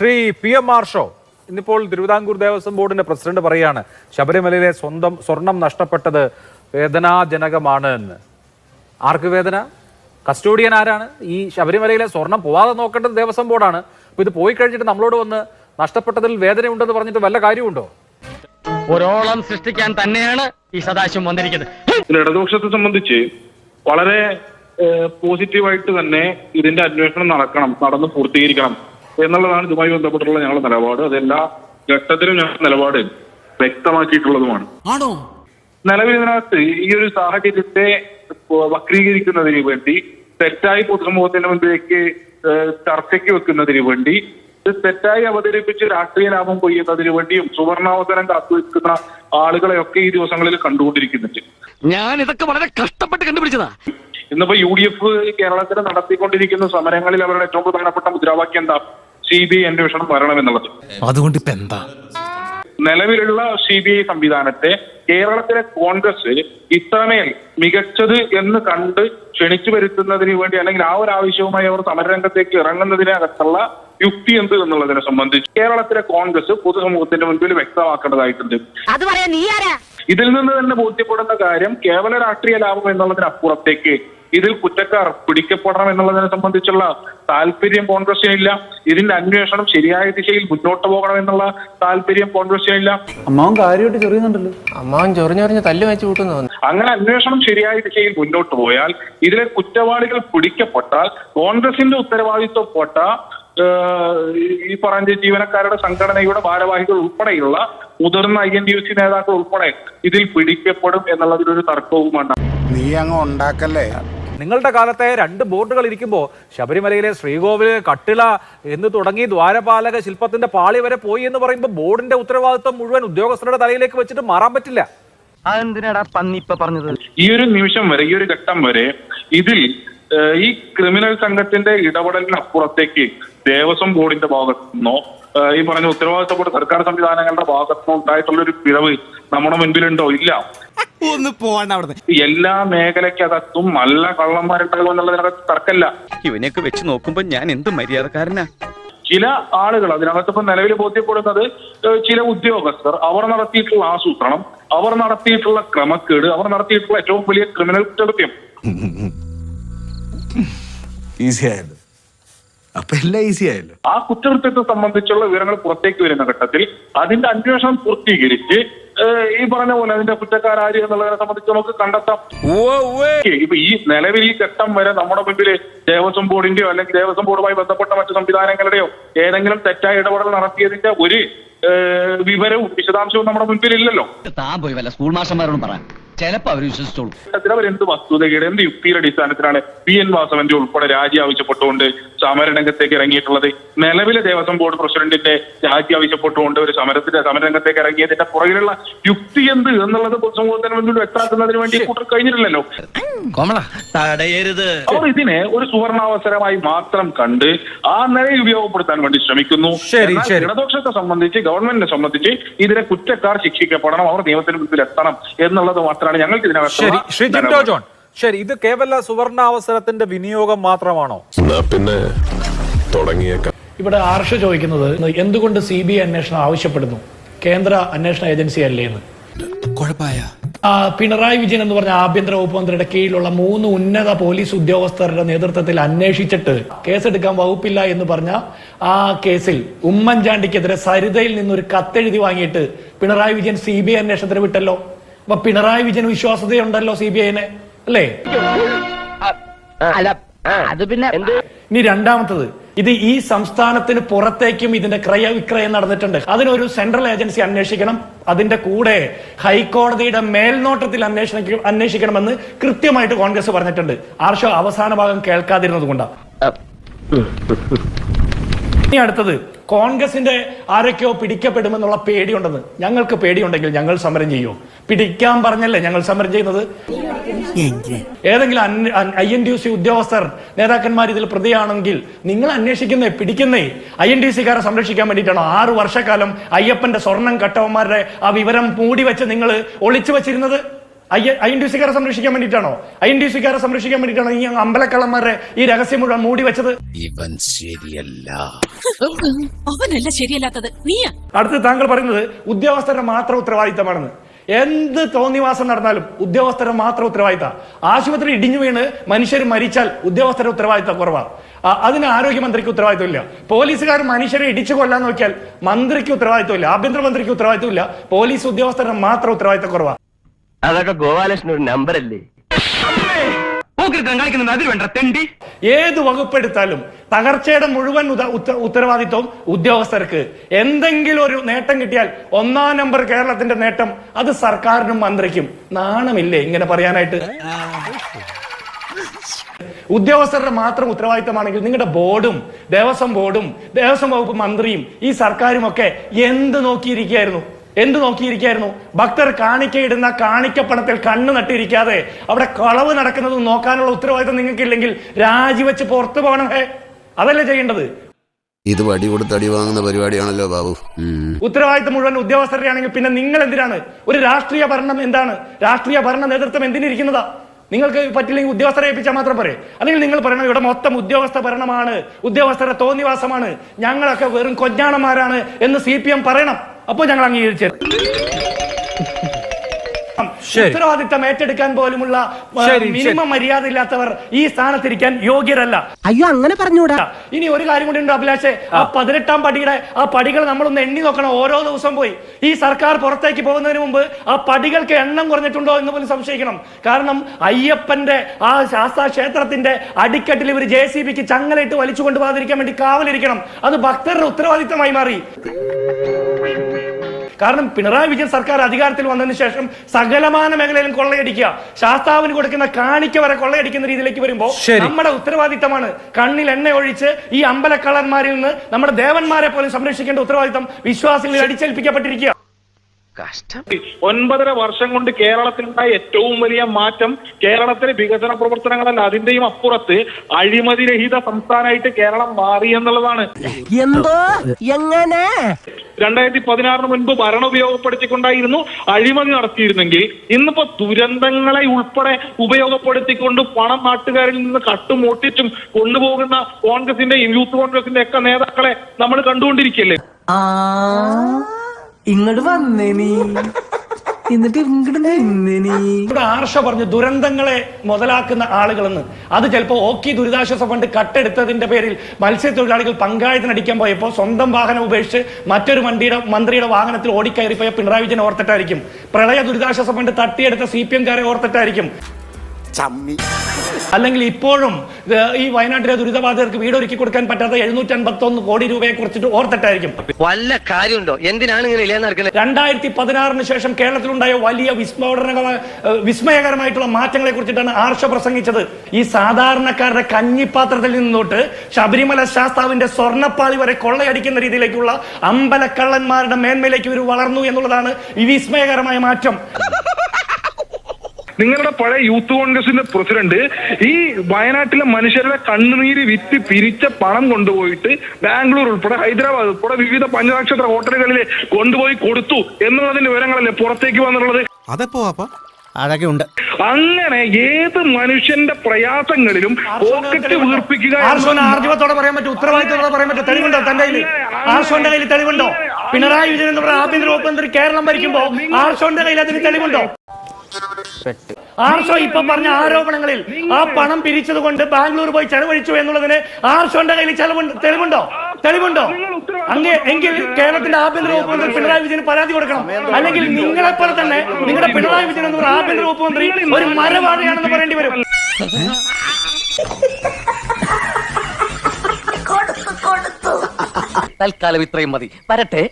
Shri P M R show ഇന്നിപ്പോൾ തിരുവിതാംകൂർ ദേവസ്വം ബോർഡിന്റെ president പറയാണ് ശബരിമലയിലെ സ്വന്തം സ്വർണം നഷ്ടപ്പെട്ടത് വേദനാജനകമാണ് എന്ന്. ആർക്ക് വേദന? കസ്റ്റോഡിയൻ ആരാണ്? ഈ ശബരിമലയിലെ സ്വർണം പോവാതെ നോക്കേണ്ടത് ദേവസ്വം ബോർഡാണ്. അപ്പൊ ഇത് പോയി കഴിഞ്ഞിട്ട് നമ്മളോട് വന്ന് നഷ്ടപ്പെട്ടതിൽ വേദനയുണ്ടെന്ന് പറഞ്ഞിട്ട് വല്ല കാര്യമുണ്ടോ? ഒരോളം സൃഷ്ടിക്കാൻ തന്നെയാണ് ഈ സദാശിവം വന്നിരിക്കുന്നത്. ഇടതുപക്ഷത്തെ സംബന്ധിച്ച് വളരെ പോസിറ്റീവായിട്ട് തന്നെ ഇതിന്റെ അന്വേഷണം നടക്കണം നടന്ന് പൂർത്തീകരിക്കണം എന്നുള്ളതാണ് ഇതുമായി ബന്ധപ്പെട്ടുള്ള ഞങ്ങളുടെ നിലപാട്. അതെല്ലാ ഘട്ടത്തിലും ഞങ്ങളുടെ നിലപാട് വ്യക്തമാക്കിയിട്ടുള്ളതുമാണ്. ആണോ? നിലവിൽ ഇതിനകത്ത് ഈ ഒരു സാഹചര്യത്തെ വക്രീകരിക്കുന്നതിന് വേണ്ടി തെറ്റായി പൊതുസമൂഹത്തിന്റെ മുമ്പിലേക്ക് ചർച്ചയ്ക്ക് വെക്കുന്നതിന് വേണ്ടി തെറ്റായി അവതരിപ്പിച്ച് രാഷ്ട്രീയ ലാഭം കൊയ്യുന്നതിന് വേണ്ടിയും സുവർണാവസരം കാത്തുവെക്കുന്ന ആളുകളെയൊക്കെ ഈ ദിവസങ്ങളിൽ കണ്ടുകൊണ്ടിരിക്കുന്നുണ്ട്. ഞാൻ ഇതൊക്കെ വളരെ കഷ്ടപ്പെട്ട് കണ്ടുപിടിച്ചതാ. ഇന്നിപ്പോ യു ഡി എഫ് കേരളത്തിൽ നടത്തിക്കൊണ്ടിരിക്കുന്ന സമരങ്ങളിൽ അവരുടെ ഏറ്റവും പ്രധാനപ്പെട്ട മുദ്രാവാക്യം എന്താ? സി ബി ഐ അന്വേഷണം വരണം എന്നുള്ളത്. അതുകൊണ്ട് ഇപ്പൊ എന്താ? നിലവിലുള്ള സി ബി ഐ സംവിധാനത്തെ കേരളത്തിലെ കോൺഗ്രസ് ഇത്രമേൽ മികച്ചത് എന്ന് കണ്ട് ക്ഷണിച്ചു വരുത്തുന്നതിന് വേണ്ടി അല്ലെങ്കിൽ ആ ഒരു ആവശ്യവുമായി അവർ സമരരംഗത്തേക്ക് ഇറങ്ങുന്നതിനകത്തുള്ള യുക്തി എന്ത് എന്നുള്ളതിനെ സംബന്ധിച്ച് കേരളത്തിലെ കോൺഗ്രസ് പൊതുസമൂഹത്തിന്റെ മുൻപിൽ വ്യക്തമാക്കേണ്ടതായിട്ടുണ്ട്. അത് പറയാ നീ ആരാ? ഇതിൽ നിന്ന് തന്നെ ബോധ്യപ്പെടുന്ന കാര്യം കേവല രാഷ്ട്രീയ ലാഭം എന്നുള്ളതിനപ്പുറത്തേക്ക് ഇതിൽ കുറ്റക്കാർ പിടിക്കപ്പെടണം എന്നുള്ളതിനെ സംബന്ധിച്ചുള്ള താല്പര്യം കോൺഗ്രസിനില്ല ഇതിന്റെ അന്വേഷണം ശരിയായ ദിശയിൽ മുന്നോട്ട് പോകണം എന്നുള്ള താല്പര്യം കോൺഗ്രസിനില്ല അമ്മാവൻ കാര്യമായിട്ട് ചെറിയുന്നുണ്ടല്ലോ. അമ്മാവൻ ചൊറിഞ്ഞൊറിഞ്ഞ് തല്ല് വെച്ച് കൂട്ടുന്നു അങ്ങനെ അന്വേഷണം ശരിയായ ദിശയിൽ മുന്നോട്ട് പോയാൽ ഇതിലെ കുറ്റവാളികൾ പിടിക്കപ്പെട്ടാൽ കോൺഗ്രസിന്റെ ഉത്തരവാദിത്വപ്പെട്ട ഈ പറഞ്ഞ ജീവനക്കാരുടെ സംഘടനയുടെ ഭാരവാഹികൾ ഉൾപ്പെടെയുള്ള മുതിർന്ന I N D U C നേതാക്കൾ ഉൾപ്പെടെ ഇതിൽ പിടിക്കപ്പെടും എന്നുള്ളതിലൊരു തർക്കവുമാണ്. നീ അങ്ങ് ഉണ്ടാക്കല്ലേ? നിങ്ങളുടെ കാലത്തെ രണ്ട് ബോർഡുകൾ ഇരിക്കുമ്പോൾ ശബരിമലയിലെ ശ്രീകോവിൽ കട്ടിള എന്ന് തുടങ്ങി ദ്വാരപാലക ശില്പത്തിന്റെ പാളി വരെ പോയി എന്ന് പറയുമ്പോൾ ബോർഡിന്റെ ഉത്തരവാദിത്വം മുഴുവൻ ഉദ്യോഗസ്ഥരുടെ തലയിലേക്ക് വെച്ചിട്ട് മാറാൻ പറ്റില്ല. അതെന്തിനാടാ പന്നിപ്പ പറഞ്ഞത്? ഈ ഒരു നിമിഷം വരെ ഈ ഒരു ഘട്ടം വരെ ഇതിൽ ഈ ക്രിമിനൽ സംഘത്തിന്റെ ഇടപെടലിനപ്പുറത്തേക്ക് ദേവസ്വം ബോർഡിന്റെ ഭാഗത്തു നിന്നോ ഈ പറഞ്ഞ ഉത്തരവാദിത്തപ്പെട്ട സർക്കാർ സംവിധാനങ്ങളുടെ ഭാഗത്തു നിന്നോ ഉണ്ടായിട്ടുള്ള ഒരു പിഴവ് നമ്മുടെ മുൻപിലുണ്ടോ? ഇല്ല. ഒന്ന് പോവാണ്ട് അവിടെ എല്ലാ മേഖലയ്ക്കകത്തും നല്ല കള്ളന്മാരുണ്ടാകും എന്നുള്ളതിനകത്ത് തർക്കമില്ല ഇവനെയൊക്കെ വെച്ച് നോക്കുമ്പോ ഞാൻ എന്ത് മര്യാദക്കാരനാ? ചില ആളുകൾ അതിനകത്ത് ഇപ്പൊ നിലവിൽ ബോധ്യപ്പെടുന്നത് ചില ഉദ്യോഗസ്ഥർ അവർ നടത്തിയിട്ടുള്ള ആസൂത്രണം അവർ നടത്തിയിട്ടുള്ള ക്രമക്കേട് അവർ നടത്തിയിട്ടുള്ള ഏറ്റവും വലിയ ക്രിമിനൽ കുറ്റകൃത്യം ഈസി ആയല്ലോ. അപ്പൊ എല്ലാം ഈസി ആയല്ലോ. ആ കുറ്റകൃത്യത്തെ സംബന്ധിച്ചുള്ള വിവരങ്ങൾ പുറത്തേക്ക് വരുന്ന ഘട്ടത്തിൽ അതിന്റെ അന്വേഷണം പൂർത്തീകരിച്ച് ഏഹ്, ഈ പറഞ്ഞ പോലെ അതിന്റെ കുറ്റക്കാരാര് എന്നുള്ളതിനെ സംബന്ധിച്ച് നമുക്ക് കണ്ടെത്താം. ഇപ്പൊ ഈ നിലവിൽ ഈ ഘട്ടം വരെ നമ്മുടെ മുമ്പിൽ ദേവസ്വം ബോർഡിന്റെയോ അല്ലെങ്കിൽ ദേവസ്വം ബോർഡുമായി ബന്ധപ്പെട്ട മറ്റു സംവിധാനങ്ങളുടെയോ ഏതെങ്കിലും തെറ്റായ ഇടപെടൽ നടത്തിയതിന്റെ ഒരു വിവരവും വിശദാംശവും നമ്മുടെ മുൻപിൽ ഇല്ലല്ലോ താൻ പോയി വല്ല സ്കൂൾ മാഷന്മാരോട് പറ. ചിലപ്പോ അവർ വിശ്വസിച്ചോളൂ. അവർ എന്ത് വസ്തുതയുടെ എന്ത് യുക്തിയുടെ അടിസ്ഥാനത്തിലാണ് പി എൻ വാസവന്റെ ഉൾപ്പെടെ രാജി ആവശ്യപ്പെട്ടുകൊണ്ട് സമരരംഗത്തേക്ക് ഇറങ്ങിയിട്ടുള്ളത്. നിലവിലെ ദേവസ്വം ബോർഡ് പ്രസിഡന്റിന്റെ രാജി ആവശ്യപ്പെട്ടുകൊണ്ട് ഒരു സമരത്തിന്റെ സമരരംഗത്തേക്ക് ഇറങ്ങിയതിന്റെ പുറകിലുള്ള യുക്തി എന്ത് എന്നുള്ളത് പൊതുസമൂഹത്തിന് മുന്നിൽ വ്യക്തമാക്കുന്നതിന് വേണ്ടി കൂട്ടർ കഴിഞ്ഞിട്ടില്ലല്ലോ തടയരുത്. അവർ ഇതിനെ ഒരു സുവർണാവസരമായി മാത്രം കണ്ട് ആ നിലയിൽ ഉപയോഗപ്പെടുത്താൻ വേണ്ടി ശ്രമിക്കുന്നു. ഇടതുപക്ഷത്തെ സംബന്ധിച്ച് ഗവൺമെന്റിനെ സംബന്ധിച്ച് ഇതിനെ കുറ്റക്കാർ ശിക്ഷിക്കപ്പെടണം അവർ നിയമത്തിന് മുന്നിൽ എത്തണം എന്നുള്ളത് മാത്രമാണ് ഞങ്ങൾക്ക് ഇതിനകത്ത് ശ്രീ ഇത് കേവല സുവർണാവസരത്തിന്റെ വിനിയോഗം മാത്രമാണോ? പിന്നെ തുടങ്ങിയേക്കാം. ഇവിടെ ആർഷ ചോദിക്കുന്നത് എന്തുകൊണ്ട് സി ബി ഐ അന്വേഷണം ആവശ്യപ്പെടുന്നു? കേന്ദ്ര അന്വേഷണ ഏജൻസി അല്ലേ എന്ന്? കുഴപ്പമായ? പിണറായി വിജയൻ എന്ന് പറഞ്ഞ ആഭ്യന്തര വകുപ്പ് മന്ത്രിയുടെ കീഴിലുള്ള മൂന്ന് ഉന്നത പോലീസ് ഉദ്യോഗസ്ഥരുടെ നേതൃത്വത്തിൽ അന്വേഷിച്ചിട്ട് കേസെടുക്കാൻ വകുപ്പില്ല എന്ന് പറഞ്ഞ ആ കേസിൽ ഉമ്മൻചാണ്ടിക്കെതിരെ സരിതയിൽ നിന്നൊരു കത്തെഴുതി വാങ്ങിയിട്ട് Pinarayi Vijayan C B I അന്വേഷണത്തിന് വിട്ടല്ലോ. അപ്പൊ പിണറായി വിജയൻ വിശ്വാസതയുണ്ടല്ലോ സി ബി ഐനെ. അല്ലേ? അല്ല അത് പിന്നെ ഇനി രണ്ടാമത്തത് ഇത് ഈ സംസ്ഥാനത്തിന് പുറത്തേക്കും ഇതിന്റെ ക്രയവിക്രയം നടന്നിട്ടുണ്ട്. അതിനൊരു സെൻട്രൽ ഏജൻസി അന്വേഷിക്കണം. അതിന്റെ കൂടെ ഹൈക്കോടതിയുടെ മേൽനോട്ടത്തിൽ അന്വേഷണ അന്വേഷിക്കണമെന്ന് കൃത്യമായിട്ട് കോൺഗ്രസ് പറഞ്ഞിട്ടുണ്ട്. ആർഷോ അവസാന ഭാഗം കേൾക്കാതിരുന്നത് കൊണ്ടാണ് ഇനി അടുത്തത് കോൺഗ്രസിന്റെ ആരൊക്കെയോ പിടിക്കപ്പെടുമെന്നുള്ള പേടിയുണ്ടെന്ന്. ഞങ്ങൾക്ക് പേടിയുണ്ടെങ്കിൽ ഞങ്ങൾ സമരം ചെയ്യൂ. പിടിക്കാൻ പറഞ്ഞല്ലേ ഞങ്ങൾ സമരം ചെയ്യുന്നത്? ഏതെങ്കിലും ഐ എൻ ഡി സി ഉദ്യോഗസ്ഥർ നേതാക്കന്മാർ ഇതിൽ പ്രതിയാണെങ്കിൽ നിങ്ങൾ അന്വേഷിക്കുന്നേ പിടിക്കുന്നേ. ഐ എൻ ഡി സിക്കാരെ സംരക്ഷിക്കാൻ വേണ്ടിയിട്ടാണോ ആറു വർഷക്കാലം അയ്യപ്പന്റെ സ്വർണം കട്ടവന്മാരുടെ ആ വിവരം മൂടി വെച്ച് നിങ്ങൾ ഒളിച്ചു വെച്ചിരുന്നത്. ഐ ഐ എൻ ഡി സിക്കാരെ സംരക്ഷിക്കാൻ വേണ്ടിയിട്ടാണോ? ഐ എൻ ഡി സിക്കാരെ സംരക്ഷിക്കാൻ വേണ്ടിയിട്ടാണോ ഈ അമ്പലക്കള്ളന്മാരെ ഈ രഹസ്യം മുഴുവൻ മൂടി വെച്ചത്? ഇവൻ ശരിയല്ല. അവനല്ല ശരിയല്ലാത്തത്. നീയാ. അടുത്ത് താങ്കൾ പറയുന്നത് ഉദ്യോഗസ്ഥരുടെ മാത്രം ഉത്തരവാദിത്തമാണെന്ന്. എന്ത് തോന്നിവാസം നടന്നാലും ഉദ്യോഗസ്ഥരെ മാത്രം ഉത്തരവാദിത്ത. ആശുപത്രി ഇടിഞ്ഞു വീണ് മനുഷ്യർ മരിച്ചാൽ ഉദ്യോഗസ്ഥരുടെ ഉത്തരവാദിത്തം കുറവാണ് അതിന് ആരോഗ്യമന്ത്രിക്ക് ഉത്തരവാദിത്തമില്ല. പോലീസുകാർ മനുഷ്യരെ ഇടിച്ചു കൊല്ലാൻ നോക്കിയാൽ മന്ത്രിക്ക് ഉത്തരവാദിത്തമില്ല. ആഭ്യന്തരമന്ത്രിക്ക് ഉത്തരവാദിത്തമില്ല. പോലീസ് ഉദ്യോഗസ്ഥരുടെ മാത്രം ഉത്തരവാദിത്തം കുറവാണ് അതൊക്കെ ഗോപാലകൃഷ്ണൻ ഒരു അതിൽ വേണ്ട തെണ്ടി. ഏത് വകുപ്പെടുത്താലും തകർച്ചയുടെ മുഴുവൻ ഉത- ഉത്ത- ഉത്തരവാദിത്വം ഉദ്യോഗസ്ഥർക്ക്. എന്തെങ്കിലും ഒരു നേട്ടം കിട്ടിയാൽ ഒന്നാം നമ്പർ കേരളത്തിന്റെ നേട്ടം അത് സർക്കാരിനും മന്ത്രിക്കും. നാണമില്ലേ ഇങ്ങനെ പറയാനായിട്ട്? ഉദ്യോഗസ്ഥരുടെ മാത്രം ഉത്തരവാദിത്തമാണെങ്കിൽ നിങ്ങളുടെ ബോർഡും ദേവസ്വം ബോർഡും ദേവസ്വം വകുപ്പ് മന്ത്രിയും ഈ സർക്കാരും ഒക്കെ എന്ത് നോക്കിയിരിക്കുകയായിരുന്നു? എന്ത് നോക്കിയിരിക്കായിരുന്നു? ഭക്തർ കാണിക്കയിടുന്ന കാണിക്കപ്പണത്തിൽ കണ്ണു നട്ടിരിക്കാതെ അവിടെ കളവ് നടക്കുന്നത് നോക്കാനുള്ള ഉത്തരവാദിത്തം നിങ്ങൾക്കില്ലെങ്കിൽ രാജിവെച്ച് പുറത്തു പോകണം ഹേ. അതല്ലേ ചെയ്യേണ്ടത്? ഇത് വടി കൊടുത്ത് അടി വാങ്ങുന്ന പരിപാടിയാണല്ലോ ബാബു. ഉത്തരവാദിത്തം മുഴുവൻ ഉദ്യോഗസ്ഥരുടെ ആണെങ്കിൽ പിന്നെ നിങ്ങൾ എന്തിനാണ്? ഒരു രാഷ്ട്രീയ ഭരണം എന്താണ്? രാഷ്ട്രീയ ഭരണ നേതൃത്വം എന്തിനിരിക്കുന്നതാ നിങ്ങൾക്ക് പറ്റില്ലെങ്കിൽ ഉദ്യോഗസ്ഥരെ ഏൽപ്പിച്ചാൽ മാത്രം പോരെ. അല്ലെങ്കിൽ നിങ്ങൾ പറയണം ഇവിടെ മൊത്തം ഉദ്യോഗസ്ഥ ഭരണമാണ്. ഉദ്യോഗസ്ഥരുടെ തോന്നിവാസമാണ്. ഞങ്ങളൊക്കെ വെറും കൊഞ്ഞാണന്മാരാണ് എന്ന് സി പി എം പറയണം. അപ്പോൾ ഞങ്ങൾ അംഗീകരിച്ചത്. ഉത്തരവാദിത്തം ഏറ്റെടുക്കാൻ പോലുമുള്ള. മിനിമം മര്യാദ ഇല്ലാത്തവർ ഈ സ്ഥാനത്തിരിക്കാൻ യോഗ്യരല്ല. അയ്യോ അങ്ങനെ പറഞ്ഞൂടാ. ഇനി ഒരു കാര്യം കൂടി ഉണ്ട് അഭിലാഷെ. ആ. പതിനെട്ടാം പടിയുടെ ആ പടികൾ നമ്മളൊന്ന് എണ്ണി നോക്കണം. ഓരോ ദിവസം പോയി. ഈ സർക്കാർ പുറത്തേക്ക് പോകുന്നതിന് മുമ്പ് ആ പടികൾക്ക് എണ്ണം കുറഞ്ഞിട്ടുണ്ടോ എന്ന് പോലും സംശയിക്കണം. കാരണം അയ്യപ്പന്റെ ആ ശാസ്താ ക്ഷേത്രത്തിന്റെ അടിക്കെട്ടിൽ ഇവർ ജെ സി ബിക്ക് ചങ്ങലയിട്ട് വലിച്ചു കൊണ്ടുപോകാതിരിക്കാൻ വേണ്ടി കാവലിരിക്കണം. അത് ഭക്തരുടെ ഉത്തരവാദിത്തമായി മാറി. കാരണം പിണറായി വിജയൻ സർക്കാർ അധികാരത്തിൽ വന്നതിന് ശേഷം സകലമാന മേഖലയിലും കൊള്ളയടിക്കുക. ശാസ്താവിന് കൊടുക്കുന്ന കാണിക്ക വരെ കൊള്ളയടിക്കുന്ന രീതിയിലേക്ക് വരുമ്പോൾ നമ്മുടെ ഉത്തരവാദിത്തമാണ് കണ്ണിൽ എണ്ണ ഒഴിച്ച് ഈ അമ്പലക്കള്ളന്മാരിൽ നിന്ന് നമ്മുടെ ദേവന്മാരെ പോലും സംരക്ഷിക്കേണ്ട ഉത്തരവാദിത്തം വിശ്വാസികളിൽ അടിച്ചേൽപ്പിക്കപ്പെട്ടിരിക്കുക ഒൻപതര വർഷം കൊണ്ട് കേരളത്തിലുണ്ടായ ഏറ്റവും വലിയ മാറ്റം കേരളത്തിലെ വികസന പ്രവർത്തനങ്ങളല്ല അതിന്റെയും അപ്പുറത്ത് അഴിമതിരഹിത സംസ്ഥാനമായിട്ട് കേരളം മാറി എന്നുള്ളതാണ്. എന്തോ? എങ്ങനെ? രണ്ടായിരത്തി പതിനാറിന് മുൻപ് ഭരണം ഉപയോഗപ്പെടുത്തിക്കൊണ്ടായിരുന്നു അഴിമതി നടത്തിയിരുന്നെങ്കിൽ ഇന്നിപ്പോ ദുരന്തങ്ങളെ ഉൾപ്പെടെ ഉപയോഗപ്പെടുത്തിക്കൊണ്ട് പണം നാട്ടുകാരിൽ നിന്ന് കട്ടുമൊട്ടിച്ചും കൊണ്ടുപോകുന്ന കോൺഗ്രസിന്റെയും യൂത്ത് കോൺഗ്രസിന്റെ ഒക്കെ നേതാക്കളെ നമ്മൾ കണ്ടുകൊണ്ടിരിക്കല്ലേ? ആ. ഇങ്ങോട്ട് വന്നേ നീ. എന്നിട്ട് ഇങ്ങോട്ട് നിന്നേ നീ. ഇവിടെ ആർഷ പറഞ്ഞു ദുരന്തങ്ങളെ മുതലാക്കുന്ന ആളുകളെന്ന്. അത് ചിലപ്പോൾ ഓക്കി ദുരിതാശ്വാസ ഫണ്ട് കട്ടെടുത്തതിന്റെ പേരിൽ മത്സ്യത്തൊഴിലാളികൾ പങ്കായത്തിനടിക്കാൻ പോയപ്പോൾ സ്വന്തം വാഹനം ഉപേക്ഷിച്ച് മറ്റൊരു വണ്ടിയുടെ മന്ത്രിയുടെ വാഹനത്തിൽ ഓടിക്കയറിപ്പോയ പിണറായി വിജയൻ ഓർത്തിട്ടായിരിക്കും. പ്രളയ ദുരിതാശ്വാസ ഫണ്ട് തട്ടിയെടുത്ത സി പി എംകാരെ ഓർത്തിട്ടായിരിക്കും. അല്ലെങ്കിൽ ഇപ്പോഴും ഈ വയനാട്ടിലെ ദുരിതബാധിതർക്ക് വീട് ഒരുക്കി കൊടുക്കാൻ പറ്റാത്ത എഴുന്നൂറ്റി അൻപത്തി ഒന്ന് കോടി രൂപയെ കുറിച്ചിട്ട് ഓർത്തിട്ടായിരിക്കും. വല്ല കാര്യമുണ്ടോ? എന്തിനാണ് ഇങ്ങനെ രണ്ടായിരത്തി പതിനാറിന് ശേഷം കേരളത്തിലുണ്ടായ വലിയ വിസ്ഫോടനങ്ങൾ വിസ്മയകരമായിട്ടുള്ള മാറ്റങ്ങളെ കുറിച്ചിട്ടാണ് ആർഷ പ്രസംഗിച്ചത്. ഈ സാധാരണക്കാരുടെ കഞ്ഞിപ്പാത്രത്തിൽ നിന്നോട്ട് ശബരിമല ശാസ്താവിന്റെ സ്വർണപ്പാളി വരെ കൊള്ളയടിക്കുന്ന രീതിയിലേക്കുള്ള അമ്പലക്കള്ളന്മാരുടെ മേന്മയിലേക്ക് ഇവർ വളർന്നു എന്നുള്ളതാണ് ഈ വിസ്മയകരമായ മാറ്റം. നിങ്ങളുടെ പഴയ യൂത്ത് കോൺഗ്രസിന്റെ പ്രസിഡന്റ് ഈ വയനാട്ടിലെ മനുഷ്യരുടെ കണ്ണുനീര് വിറ്റ് പിരിച്ച പണം കൊണ്ടുപോയിട്ട് ബാംഗ്ലൂർ ഉൾപ്പെടെ ഹൈദരാബാദ് ഉൾപ്പെടെ വിവിധ പഞ്ചനക്ഷത്ര ഹോട്ടലുകളിൽ കൊണ്ടുപോയി കൊടുത്തു എന്നുള്ളതിന്റെ വിവരങ്ങളല്ലേ പുറത്തേക്ക് വന്നിട്ടുള്ളത്? അതെപ്പോ അതൊക്കെ ഉണ്ട് അങ്ങനെ ഏത് മനുഷ്യന്റെ പ്രയാസങ്ങളിലും പോക്കറ്റ് വീർപ്പിക്കുക ആർജവത്തോടെ പറയാൻ പറ്റും ഉത്തരവാദിത്തത്തോടെ പറയാൻ പറ്റും തെളിവുണ്ടോ തന്റെ കയ്യിൽ ആർഷോന്റെ കയ്യിൽ തെളിവുണ്ടോ? പിണറായി വിജയൻ എന്ന് പറയുന്ന ആഭ്യന്തര വകുപ്പ് മന്ത്രി കേരളം ഭരിക്കുമ്പോ ആർഷോന്റെ കയ്യിൽ അതിന് തെളിവുണ്ടോ? ആർഷോ ഇപ്പൊ പറഞ്ഞ ആരോപണങ്ങളിൽ ആ പണം പിരിച്ചത് കൊണ്ട് ബാംഗ്ലൂർ പോയി ചെലവഴിച്ചു എന്നുള്ളതിന് ആർഷോന്റെ കയ്യിൽ ചെലവുണ്ട് തെളിവുണ്ടോ? തെളിവുണ്ടോ? അങ്ങേ എങ്കിൽ കേരളത്തിന്റെ ആഭ്യന്തര വകുപ്പ് മന്ത്രി പിണറായി വിജയന് പരാതി കൊടുക്കണം. അല്ലെങ്കിൽ നിങ്ങളെ പോലെ തന്നെ നിങ്ങളുടെ പിണറായി വിജയൻ എന്ന് ആഭ്യന്തര വകുപ്പ് മന്ത്രി ഒരു മരവാഴയാണെന്ന് പറയേണ്ടി വരും. തൽക്കാലം ഇത്രയും മതി. വരട്ടെ.